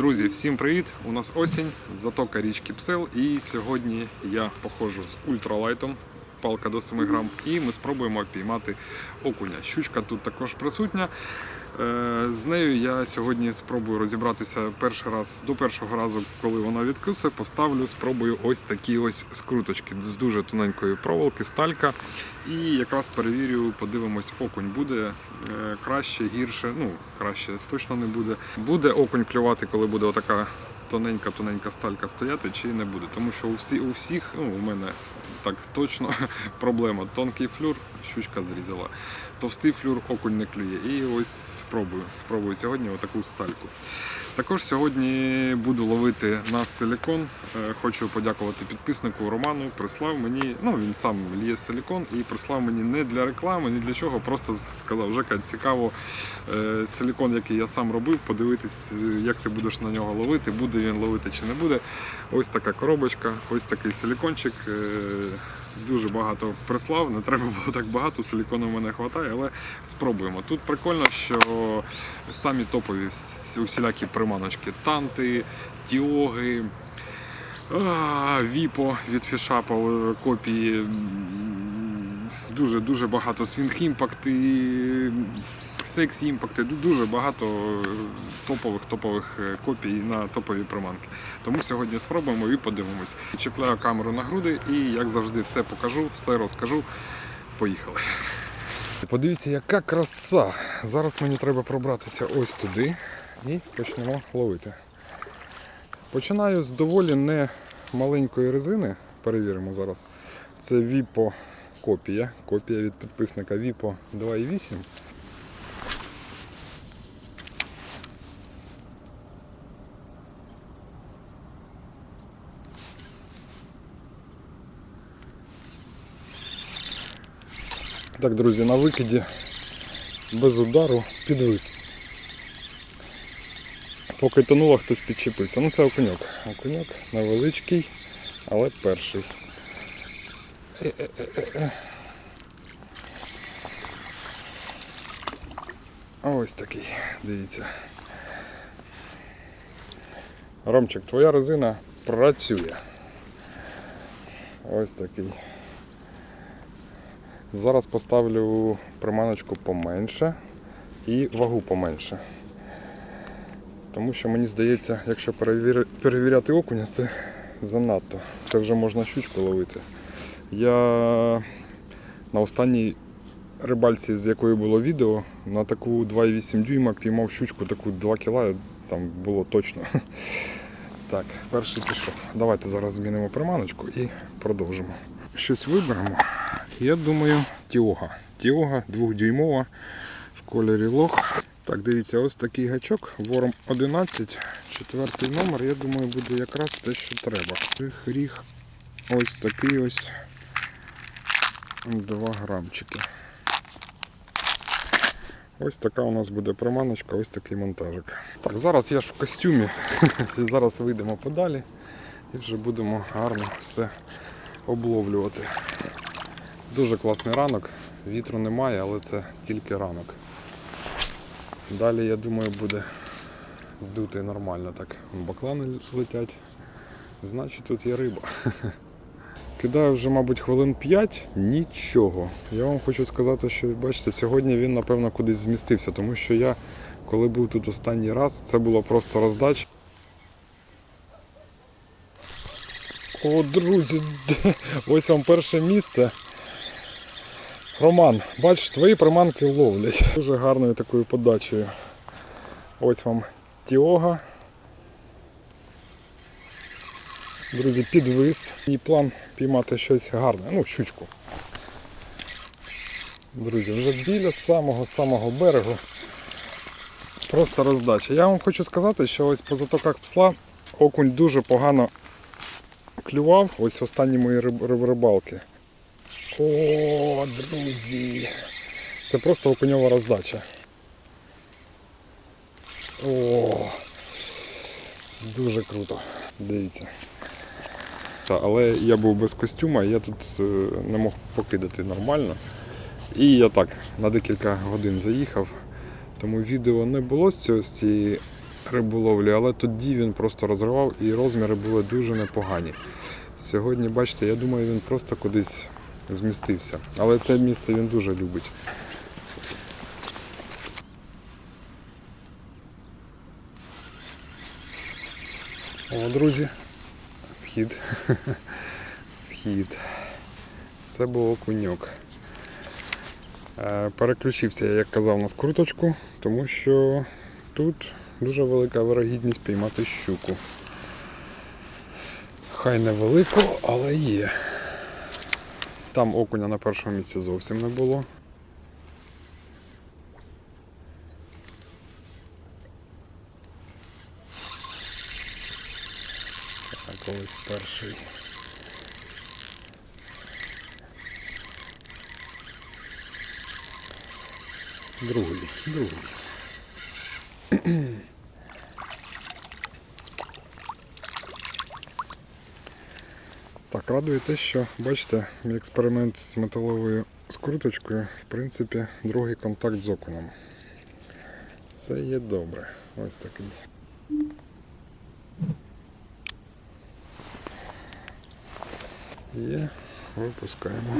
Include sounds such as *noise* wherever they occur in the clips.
Друзі, всім привіт! У нас осінь, затока річки Псел. І сьогодні я походжу з ультралайтом, палка до 7 грам, і ми спробуємо піймати окуня. Щучка тут також присутня. Е, З нею я сьогодні спробую розібратися перший раз до першого разу, коли вона відкусе, поставлю, спробую ось такі ось скруточки з дуже тоненької проволоки, сталька. І якраз перевірю, подивимось, окунь буде е, краще, гірше. Ну, краще точно не буде. Буде окунь клювати, коли буде отака тоненька-тоненька сталька стояти, чи не буде. Тому що у всіх, ну, у мене так точно *laughs* проблема. Тонкий флюр, щучка зрізала. Товстий флюр, окунь не клює. І ось спробую. Спробую сьогодні отаку стальку. Також сьогодні буду ловити на силікон. Е, Хочу подякувати підписнику Роману. Прислав мені, ну він сам лє силікон і прислав мені не для реклами, ні для чого. Просто сказав, Жека, цікаво е, силікон, який я сам робив, подивитись, е, як ти будеш на нього ловити, буде він ловити чи не буде. Ось така коробочка, ось такий силікончик. Дуже багато прислав, не треба було так багато, силікону в мене вистачає, але спробуємо. Тут прикольно, що самі топові усілякі приманочки, танти, тіоги, віпо від фішапа копії. Дуже дуже багато свінг імпакти, секс імпакти, дуже багато е, топових топових е, копій на топові приманки. Тому сьогодні спробуємо і подивимось. Чіпляю камеру на груди і, як завжди, все покажу, все розкажу. Поїхали. Подивіться, яка краса! Зараз мені треба пробратися ось туди і почнемо ловити. Починаю з доволі не маленької резини. Перевіримо зараз. Це Vipo копія. Копія від підписника Vipo 2.8. Так, друзі, на викиді без удару підвис. Поки тонула, хтось підчепився. Ну це окуньок. Окуньок невеличкий, але перший. Е-е-е-е. Ось такий, дивіться. Ромчик, твоя резина працює. Ось такий. Зараз поставлю приманочку поменше і вагу поменше. Тому що мені здається, якщо перевіряти окуня, це занадто. Це вже можна щучку ловити. Я на останній рибальці, з якої було відео, на таку 2,8 дюйма піймав щучку таку 2 кіла, там було точно. *laughs* Так, перший пішов. Давайте зараз змінимо приманочку і продовжимо. Щось виберемо. Я думаю, Тіога. Тіога двохдюймова в кольорі лох. Так, дивіться, ось такий гачок, вором 11, четвертий номер, я думаю, буде якраз те, що треба. Ріг, ось такий ось 2 грамчики. Ось така у нас буде приманочка, ось такий монтажик. Так, зараз я ж в костюмі. *laughs* зараз вийдемо подалі і вже будемо гарно все обловлювати. Дуже класний ранок, вітру немає, але це тільки ранок. Далі, я думаю, буде дути нормально так. Баклани летять. Значить тут є риба. *laughs* Кидаю вже, мабуть, хвилин 5, нічого. Я вам хочу сказати, що бачите, сьогодні він, напевно, кудись змістився, тому що я, коли був тут останній раз, це було просто роздача. О, друзі, *laughs* ось вам перше місце. Роман, бачиш, твої приманки ловлять. Дуже гарною такою подачею. Ось вам Тіога. Друзі, підвис. І план піймати щось гарне. Ну, щучку. Друзі, вже біля самого-самого берегу. Просто роздача. Я вам хочу сказати, що ось по затоках псла окунь дуже погано клював. Ось останні мої риб- риб- рибалки. О, друзі. Це просто окуньова роздача. О, дуже круто. Дивіться. Але я був без костюма, я тут е, не мог покидати нормально. І я так на декілька годин заїхав, тому відео не було з з цієї риболовлі, але тоді він просто розривав і розміри були дуже непогані. Сьогодні, бачите, я думаю, він просто кудись змістився. Але це місце він дуже любить. О, друзі, схід. *laughs* Схід. Це був окуньок. Е, Переключився я, як казав, на скруточку, тому що тут дуже велика вирогідність піймати щуку. Хай невелику, але є. Там окуня на першому місці зовсім не було. А колись перший. Другий, другий. Так, радує те, що бачите, експеримент з металовою скруточкою, в принципі, другий контакт з окуном. Це є добре. Ось такий. Є, випускаємо.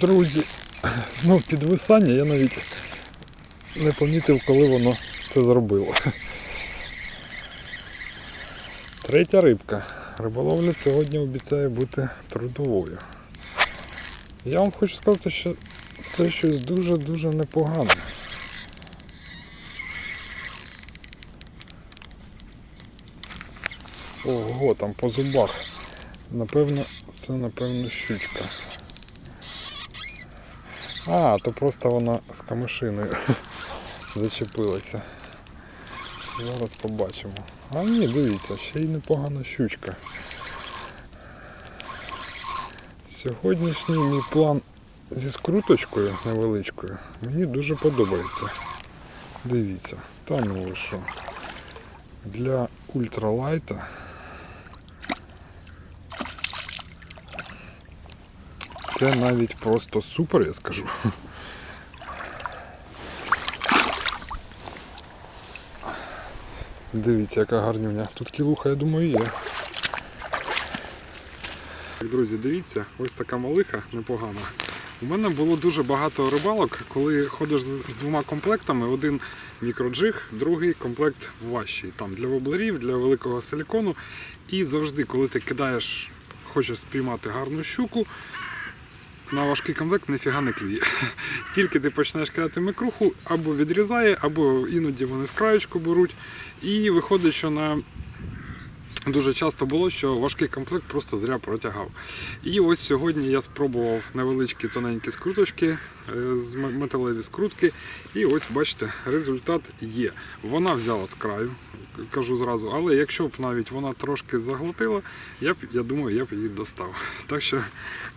Друзі, знов підвисання, я навіть не помітив, коли воно це зробило. Третя рибка. Риболовля сьогодні обіцяє бути трудовою. Я вам хочу сказати, що це щось дуже-дуже непогане. Ого, там по зубах. Напевно, це напевно щучка. А, то просто вона з камишиною *laughs* зачепилася. Зараз побачимо. А ні, дивіться, ще й непогана щучка. Сьогоднішній мій план зі скруточкою невеличкою мені дуже подобається. Дивіться, та ви що. Для ультралайта Це навіть просто супер, я скажу. Дивіться, яка гарнюня. Тут кілуха, я думаю, є. Друзі, дивіться, ось така малиха непогана. У мене було дуже багато рибалок, коли ходиш з двома комплектами, один мікроджиг, другий комплект важчий. Там для воблерів, для великого силікону. І завжди, коли ти кидаєш, хочеш спіймати гарну щуку, на важкий комплект ніфіга не клює. *laughs* Тільки ти починаєш кидати микруху, або відрізає, або іноді вони з краєчку беруть. І виходить, що на дуже часто було, що важкий комплект просто зря протягав. І ось сьогодні я спробував невеличкі тоненькі скруточки, е, металеві скрутки. І ось бачите, результат є. Вона взяла з краю, кажу зразу, але якщо б навіть вона трошки заглотила, я б, я думаю, я б її достав. *laughs* Так що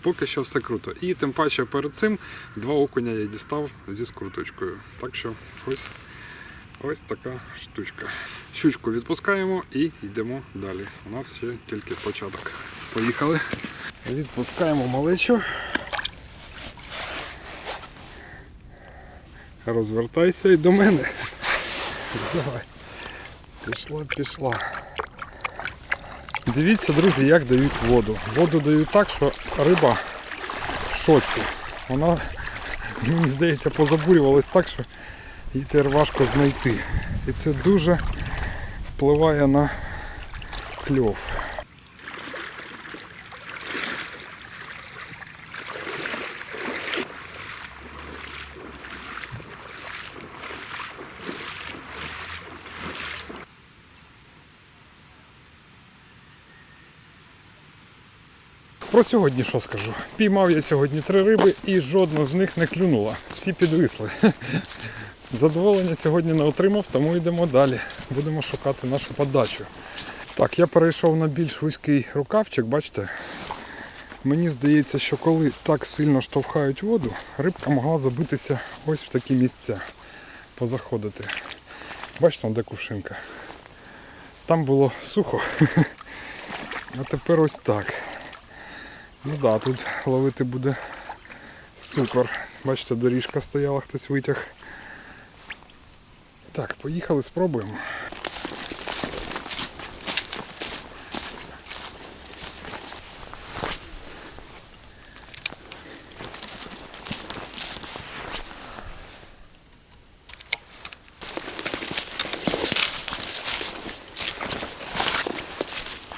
поки що все круто. І тим паче перед цим два окуня я дістав зі скруточкою. Так що ось. Ось така штучка. Щучку відпускаємо і йдемо далі. У нас ще тільки початок. Поїхали. Відпускаємо малечу. Розвертайся і до мене. Давай. Пішла, пішла. Дивіться, друзі, як дають воду. Воду дають так, що риба в шоці. Вона, мені здається, позабурювалась так, що і тепер важко знайти. І це дуже впливає на кльов. Про сьогодні що скажу? Піймав я сьогодні три риби і жодна з них не клюнула. Всі підвисли. Задоволення сьогодні не отримав, тому йдемо далі. Будемо шукати нашу подачу. Так, я перейшов на більш вузький рукавчик, бачите? Мені здається, що коли так сильно штовхають воду, рибка могла забитися ось в такі місця, позаходити. Бачите, де кувшинка. Там було сухо, а тепер ось так. Ну так, да, тут ловити буде супер. Бачите, доріжка стояла, хтось витяг. Так, поїхали, спробуємо.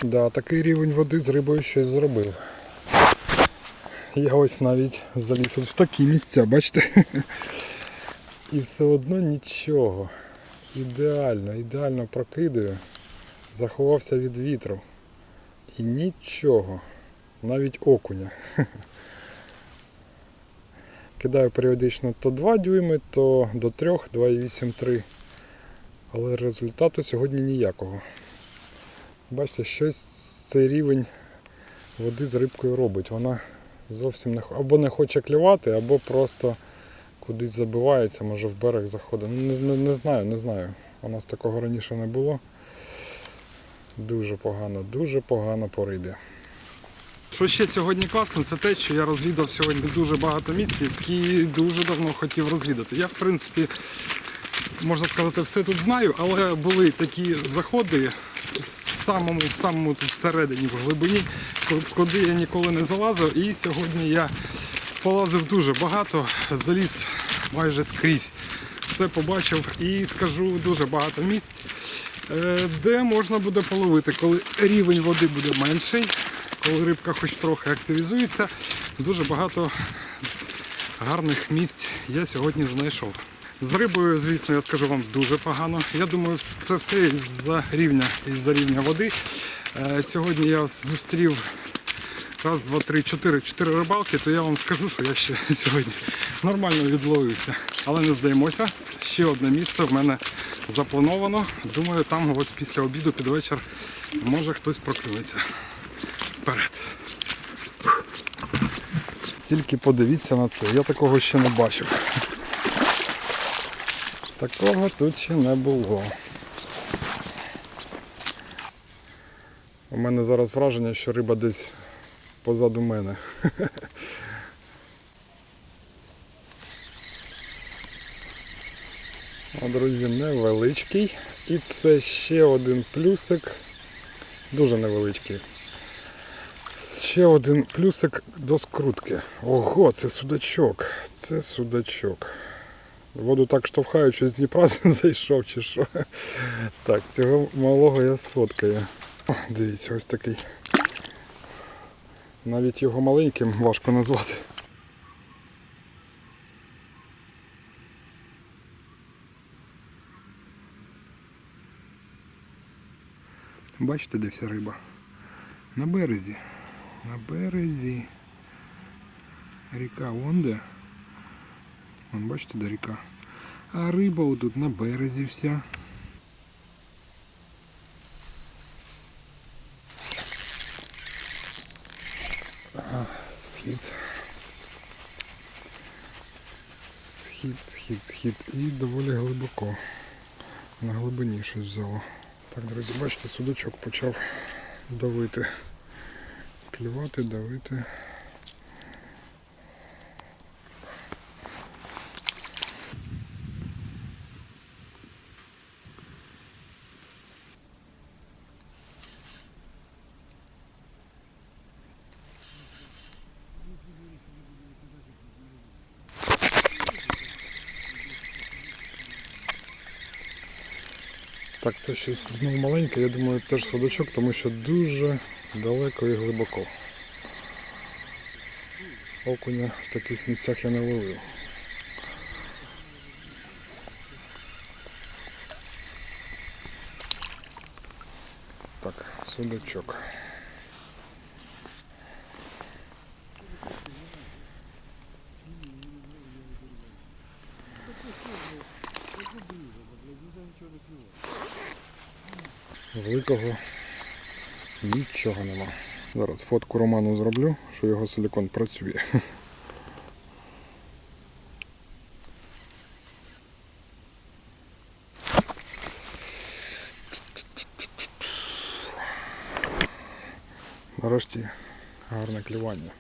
Да, такий рівень води з рибою щось зробив. Я ось навіть заліз в такі місця, бачите? *laughs* І все одно нічого. Ідеально, ідеально прокидаю. Заховався від вітру. І нічого. Навіть окуня. *laughs* Кидаю періодично то 2 дюйми, то до 3, 2,8-3. Але результату сьогодні ніякого. Бачите, щось цей рівень води з рибкою робить. Вона зовсім не або не хоче клювати, або просто кудись забивається, може в берег заходить. Ну, Не, не, не знаю, не знаю. У нас такого раніше не було. Дуже погано, дуже погано по рибі. Що ще сьогодні класно, це те, що я розвідав сьогодні дуже багато місць, які дуже давно хотів розвідати. Я, в принципі, можна сказати, все тут знаю, але були такі заходи в самому, в самому тут всередині, в глибині, куди я ніколи не залазив. І сьогодні я полазив дуже багато, заліз майже скрізь. Все побачив і скажу дуже багато місць, е, де можна буде половити, коли рівень води буде менший, коли рибка хоч трохи активізується. Дуже багато гарних місць я сьогодні знайшов. З рибою, звісно, я скажу вам дуже погано. Я думаю, це все із-за рівня, із-за рівня води. Е, Сьогодні я зустрів раз, два, три, чотири, чотири рибалки, то я вам скажу, що я ще *laughs* сьогодні нормально відловився. Але не здаємося. Ще одне місце в мене заплановано. Думаю, там ось після обіду під вечір може хтось проклюється. Вперед. Тільки подивіться на це. Я такого ще не бачив. Такого тут ще не було. У мене зараз враження, що риба десь позаду мене. *laughs* А, друзі, невеличкий. І це ще один плюсик. Дуже невеличкий. Ще один плюсик до скрутки. Ого, це судачок. Це судачок. Воду так штовхають, що з Дніпра *laughs* зайшов чи що. Так, цього малого я сфоткаю. Дивіться, ось такий. Навіть його маленьким важко назвати. Бачите, де вся риба? На березі. На березі. Ріка вон де. Вон бачите, де ріка. А риба отут на березі вся. Схід. Схід, схід, схід. І доволі глибоко. На глибині щось взяло. Так, друзі, бачите, судочок почав давити. Клювати, давити. Щось знову маленьке, я думаю, теж садочок, тому що дуже далеко і глибоко. Окуня в таких місцях я не ловив. Так, судачок. Великого нічого нема. Зараз фотку Роману зроблю, що його силікон працює. Нарешті гарне клювання.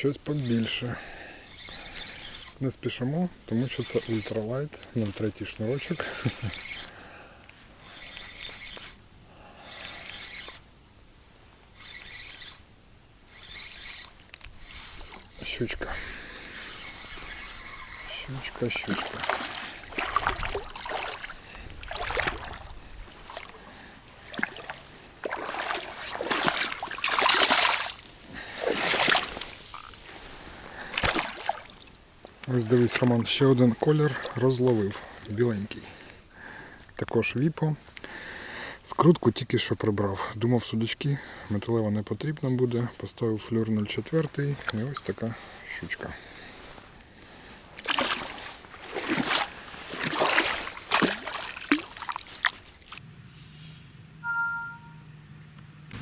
Щось побільше. Не спішимо, тому що це ультралайт, 03 шнурочок. Щучка. Щучка, щучка. Ось дивись, Роман, ще один колір розловив, біленький. Також віпо. Скрутку тільки що прибрав. Думав судочки, металева не потрібна буде. Поставив флюр 04 і ось така щучка.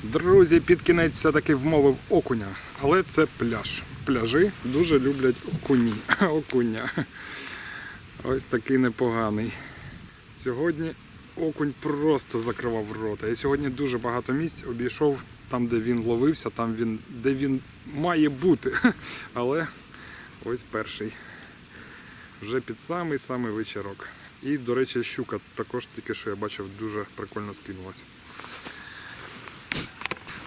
Друзі, під кінець все-таки вмовив окуня, але це пляж. Пляжі дуже люблять окуні. *laughs* окуня. Ось такий непоганий. Сьогодні окунь просто закривав рота. Я сьогодні дуже багато місць обійшов там, де він ловився, там він, де він має бути. *laughs* Але ось перший. Вже під самий самий вечірок. І, до речі, щука також тільки що я бачив, дуже прикольно скинулась.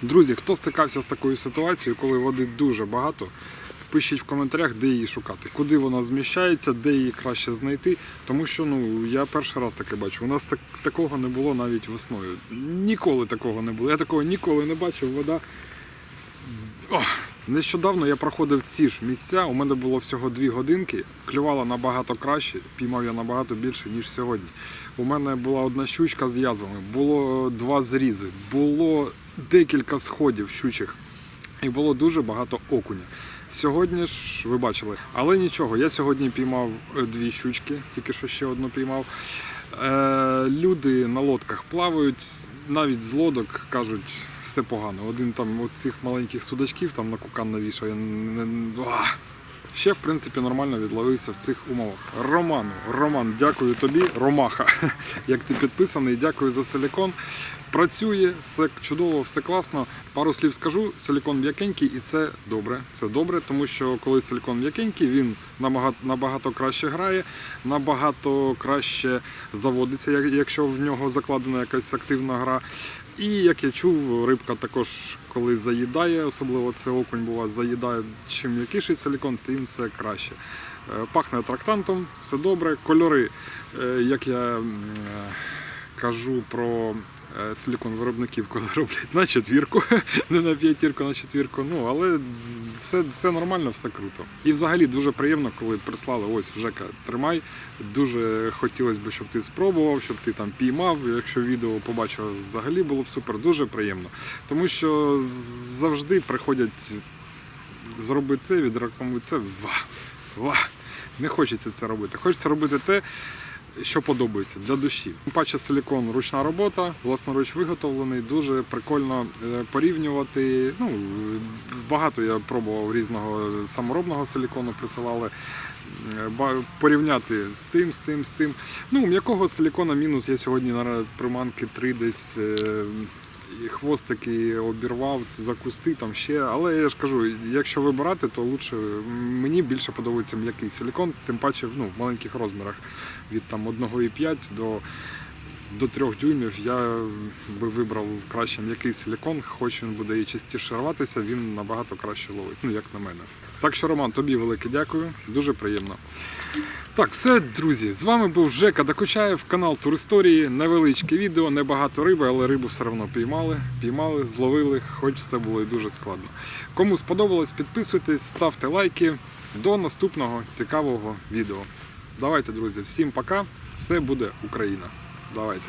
Друзі, хто стикався з такою ситуацією, коли води дуже багато, пишіть в коментарях, де її шукати, куди вона зміщається, де її краще знайти. Тому що ну, я перший раз таке бачу. У нас так, такого не було навіть весною. Ніколи такого не було. Я такого ніколи не бачив. Вода. Ох, нещодавно я проходив ці ж місця. У мене було всього дві годинки, клювала набагато краще, піймав я набагато більше, ніж сьогодні. У мене була одна щучка з язвами, було два зрізи, було декілька сходів щучих і було дуже багато окуня. Сьогодні ж ви бачили, але нічого, я сьогодні піймав е, дві щучки, тільки що ще одну піймав. Е, люди на лодках плавають, навіть з лодок кажуть, все погано. Один там от цих маленьких судачків там на кукан навішає. не- не- Ще в принципі нормально відловився в цих умовах. Роману, Роман, дякую тобі, Ромаха, *laughs* як ти підписаний, дякую за силікон. Працює, все чудово, все класно. Пару слів скажу, силікон м'якенький і це добре. Це добре, тому що коли силікон м'якенький, він набагато краще грає, набагато краще заводиться, якщо в нього закладена якась активна гра. І як я чув, рибка також, коли заїдає, особливо це окунь бува, заїдає, чим м'якіший силікон, тим це краще. Е, Пахне трактантом, все добре. Кольори, е, як я е, кажу про силікон виробників, коли *laughs* роблять на четвірку, не на п'ятірку, на четвірку. Ну, але все, все нормально, все круто. І взагалі дуже приємно, коли прислали ось Жека, тримай. Дуже хотілося б, щоб ти спробував, щоб ти там піймав. Якщо відео побачив, взагалі було б супер, дуже приємно. Тому що завжди приходять зроби це, відрекламуй це. Ва, ва. Не хочеться це робити. Хочеться робити те, що подобається для душі. Тим паче силікон ручна робота, власноруч виготовлений, дуже прикольно е, порівнювати. Ну, багато я пробував різного саморобного силікону, присилали. Е, Порівняти з тим, з тим, з тим. Ну, м'якого силікона мінус я сьогодні на приманки 3 десь е, і хвостики обірвав за кусти там ще. Але я ж кажу, якщо вибирати, то лучше мені більше подобається м'який силікон, тим паче ну, в маленьких розмірах від там 1,5 до, до 3 дюймів я би вибрав краще м'який силікон, хоч він буде і частіше рватися, він набагато краще ловить, ну як на мене. Так що, Роман, тобі велике дякую, дуже приємно. Так, все, друзі, з вами був Жека Докучаєв, канал Туристорії. Невеличке відео, небагато риби, але рибу все одно піймали, піймали, зловили, хоч це було і дуже складно. Кому сподобалось, підписуйтесь, ставте лайки. До наступного цікавого відео. Давайте, друзі, всім пока. Все буде Україна. Давайте.